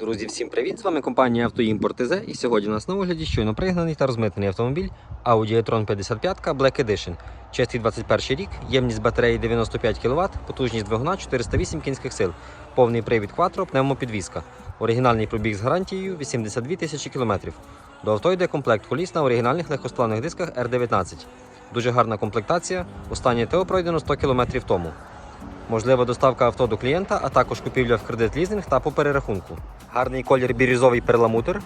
Друзі, всім привіт! З вами компанія Автоімпорт ТЗ і сьогодні у нас на огляді щойно пригнаний та розмитнений автомобіль Audi e-tron 55 Black Edition. Чистий 21 рік, ємність батареї 95 кВт, потужність двигуна 408 кінських сил, повний привід Quattro, пневмопідвізка. Оригінальний пробіг з гарантією 82 тисячі кілометрів. До авто йде комплект коліс на оригінальних легкосплавних дисках R19. Дуже гарна комплектація. Останнє ТО пройдено 100 км тому. Можлива доставка авто до клієнта, а також купівля в кредит лізинг та по перерахунку. Гарний колір бірюзовий перламутр.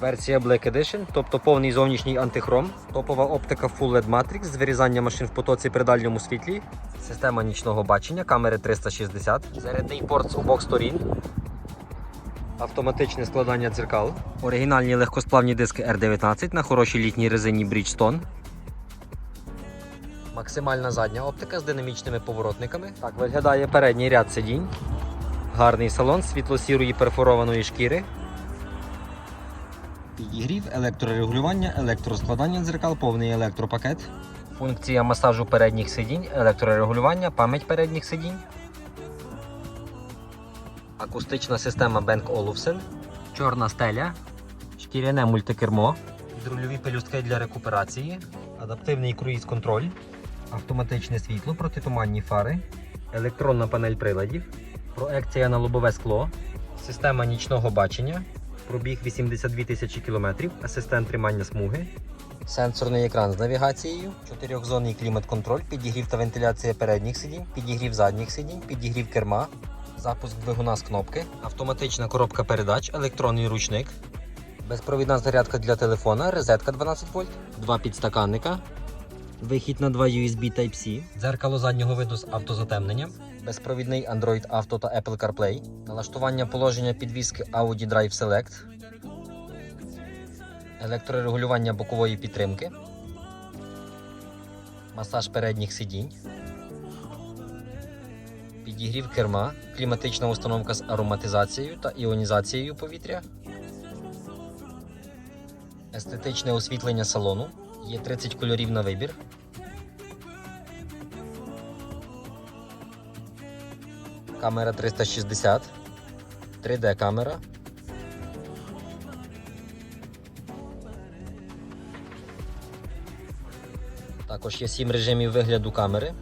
Версія Black Edition, тобто повний зовнішній антихром, топова оптика Full LED Matrix з вирізанням машин в потоці при дальньому світлі, система нічного бачення, камери 360, зарядний порт з обох сторін, автоматичне складання дзеркал, оригінальні легкосплавні диски R19 на хорошій літній резині Bridgestone, Максимальна задня оптика з динамічними поворотниками. Так виглядає передній ряд сидінь. Гарний салон світло-сірої перфорованої шкіри. Підігрів, електрорегулювання, електроскладання дзеркал, повний електропакет. Функція масажу передніх сидінь, електрорегулювання, пам'ять передніх сидінь. Акустична система Bang Olufsen. Чорна стеля. Шкіряне мультикермо. Підрульові пелюстки для рекуперації. Адаптивний круїз-контроль автоматичне світло, протитуманні фари, електронна панель приладів, проекція на лобове скло, система нічного бачення, пробіг 82 тисячі кілометрів, асистент тримання смуги, сенсорний екран з навігацією, чотирьохзонний клімат-контроль, підігрів та вентиляція передніх сидінь, підігрів задніх сидінь, підігрів керма, запуск двигуна з кнопки, автоматична коробка передач, електронний ручник. Безпровідна зарядка для телефона, розетка 12 вольт, два підстаканника, Вихід на два USB Type-C, дзеркало заднього виду з автозатемненням, безпровідний Android Auto та Apple CarPlay, налаштування положення підвіски Audi Drive Select, електрорегулювання бокової підтримки, масаж передніх сидінь, підігрів керма, кліматична установка з ароматизацією та іонізацією повітря, естетичне освітлення салону. Є 30 кольорів на вибір. Камера 360, 3D камера. Також є 7 режимів вигляду камери.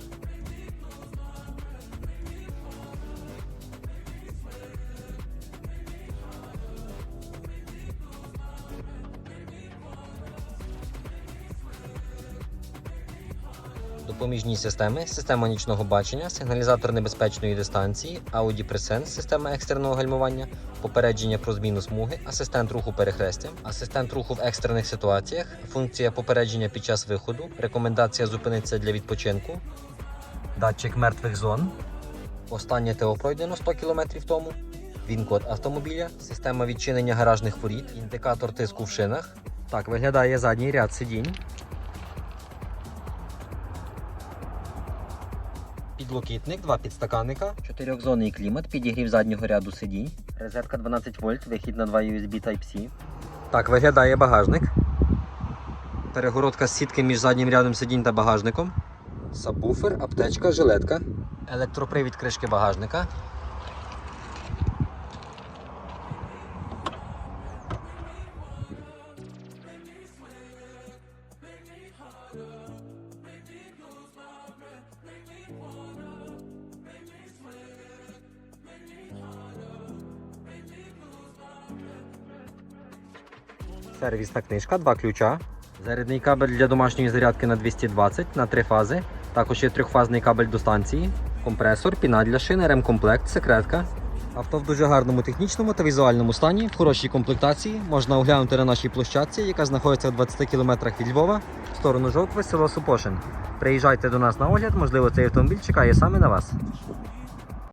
Допоміжні системи, система нічного бачення, сигналізатор небезпечної дистанції, Audi Presence, система екстреного гальмування, попередження про зміну смуги, асистент руху перехрестя, асистент руху в екстрених ситуаціях, функція попередження під час виходу, рекомендація зупинитися для відпочинку, датчик мертвих зон. Останнє ТО пройдено 100 км тому. Він-код автомобіля, система відчинення гаражних воріт, індикатор тиску в шинах. Так виглядає задній ряд сидінь. Підлокітник, два підстаканника, чотирьохзонний клімат, підігрів заднього ряду сидінь, розетка 12 вольт, вихід на 2 USB Type-C. Так виглядає багажник. Перегородка з сітки між заднім рядом сидінь та багажником. Сабвуфер, аптечка, жилетка. Електропривід кришки багажника. Сервісна книжка, два ключа. Зарядний кабель для домашньої зарядки на 220 на три фази. Також є трьохфазний кабель до станції, компресор, піна для шини, ремкомплект, секретка. Авто в дуже гарному технічному та візуальному стані, в хорошій комплектації. Можна оглянути на нашій площадці, яка знаходиться у 20 км від Львова, в сторону Жовкви, село Супошин. Приїжджайте до нас на огляд, можливо, цей автомобіль чекає саме на вас.